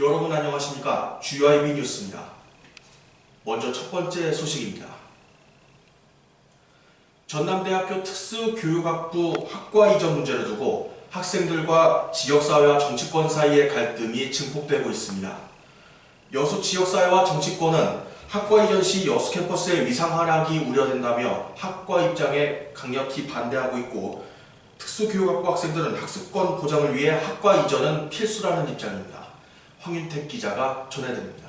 여러분 안녕하십니까? GIB 뉴스입니다. 먼저 첫 번째 소식입니다. 전남대학교 특수교육학부 학과 이전 문제를 두고 학생들과 지역사회와 정치권 사이의 갈등이 증폭되고 있습니다. 여수 지역사회와 정치권은 학과 이전 시 여수 캠퍼스의 위상 하락이 우려된다며 학과 입장에 강력히 반대하고 있고 특수교육학부 학생들은 학습권 보장을 위해 학과 이전은 필수라는 입장입니다. 황윤택 기자가 전해드립니다.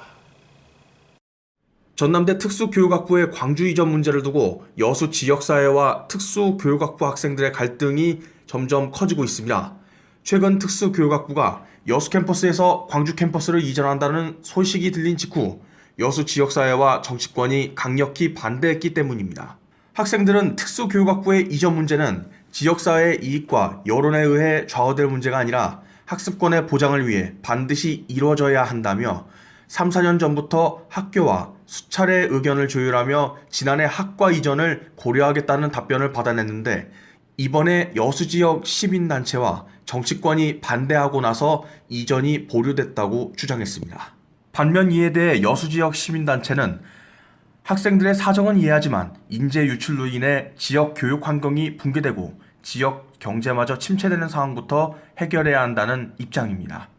전남대 특수교육학부의 광주 이전 문제를 두고 여수 지역사회와 특수교육학부 학생들의 갈등이 점점 커지고 있습니다. 최근 특수교육학부가 여수 캠퍼스에서 광주 캠퍼스를 이전한다는 소식이 들린 직후 여수 지역사회와 정치권이 강력히 반대했기 때문입니다. 학생들은 특수교육학부의 이전 문제는 지역사회의 이익과 여론에 의해 좌우될 문제가 아니라 학습권의 보장을 위해 반드시 이루어져야 한다며 3, 4년 전부터 학교와 수차례 의견을 조율하며 지난해 학과 이전을 고려하겠다는 답변을 받아냈는데 이번에 여수 지역 시민단체와 정치권이 반대하고 나서 이전이 보류됐다고 주장했습니다. 반면 이에 대해 여수 지역 시민단체는 학생들의 사정은 이해하지만 인재 유출로 인해 지역 교육 환경이 붕괴되고 지역 경제마저 침체되는 상황부터 해결해야 한다는 입장입니다.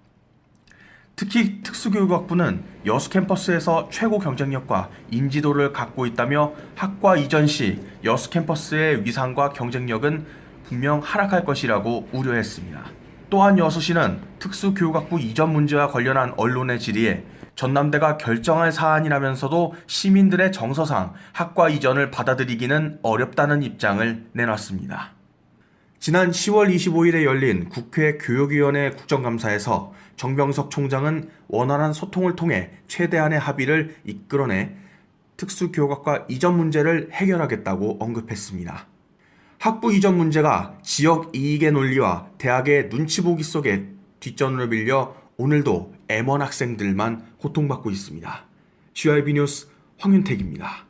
특히 특수교육학부는 여수 캠퍼스에서 최고 경쟁력과 인지도를 갖고 있다며 학과 이전 시 여수 캠퍼스의 위상과 경쟁력은 분명 하락할 것이라고 우려했습니다. 또한 여수시는 특수교육학부 이전 문제와 관련한 언론의 질의에 전남대가 결정할 사안이라면서도 시민들의 정서상 학과 이전을 받아들이기는 어렵다는 입장을 내놨습니다. 지난 10월 25일에 열린 국회 교육위원회 국정감사에서 정병석 총장은 원활한 소통을 통해 최대한의 합의를 이끌어내 특수교육학과 이전 문제를 해결하겠다고 언급했습니다. 학부 이전 문제가 지역 이익의 논리와 대학의 눈치 보기 속에 뒷전으로 밀려 오늘도 M1 학생들만 고통받고 있습니다. GIB 뉴스 황윤택입니다.